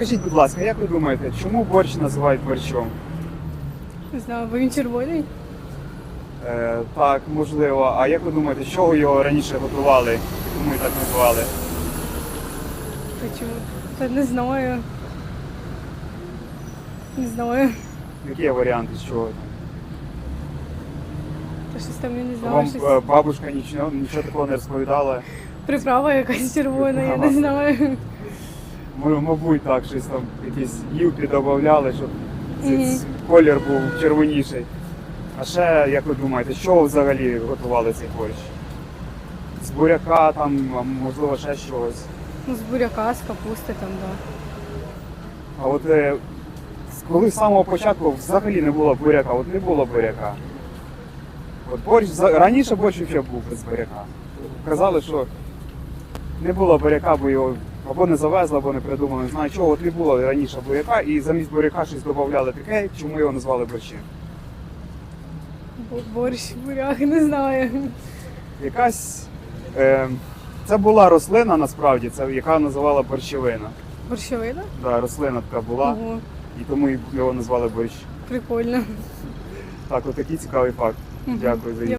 Скажіть, будь ласка, як ви думаєте, чому борщ називають борщом? Не знаю, бо він червоний. Е, так, можливо. А як ви думаєте, з чого його раніше готували? Чому і так називали? Та чому? Та не знаю. Не знаю. Які є варіанти з чого? Та щось там я не знаю. Вам Щось... е, бабушка нічого, нічого такого не розповідала? Приправа якась червона, я не Приправа. знаю. Мабуть, так, щось там якісь гілки додавали, щоб цей колір був червоніший. А ще, як ви думаєте, з чого взагалі готували цей борщ? З буряка, там, можливо, ще чогось. Ну, з буряка, з капусти там, да. А от е, коли з самого початку взагалі не було буряка, от не було буряка. От борщ, раніше борщ ще був без буряка. Казали, що не було буряка, бо його або не завезли, або не придумали. Не знаю чого, от не було раніше буряка, і замість буряка щось додавали таке, чому його назвали борщем. Бо- Борщ, буряк, не знаю. Якась е, це була рослина насправді, це яка називала борщевина. Борщовина? Да, рослина така була, Ого, і тому його назвали борщ. прикольно. Так, от такий цікавий факт. Дякую за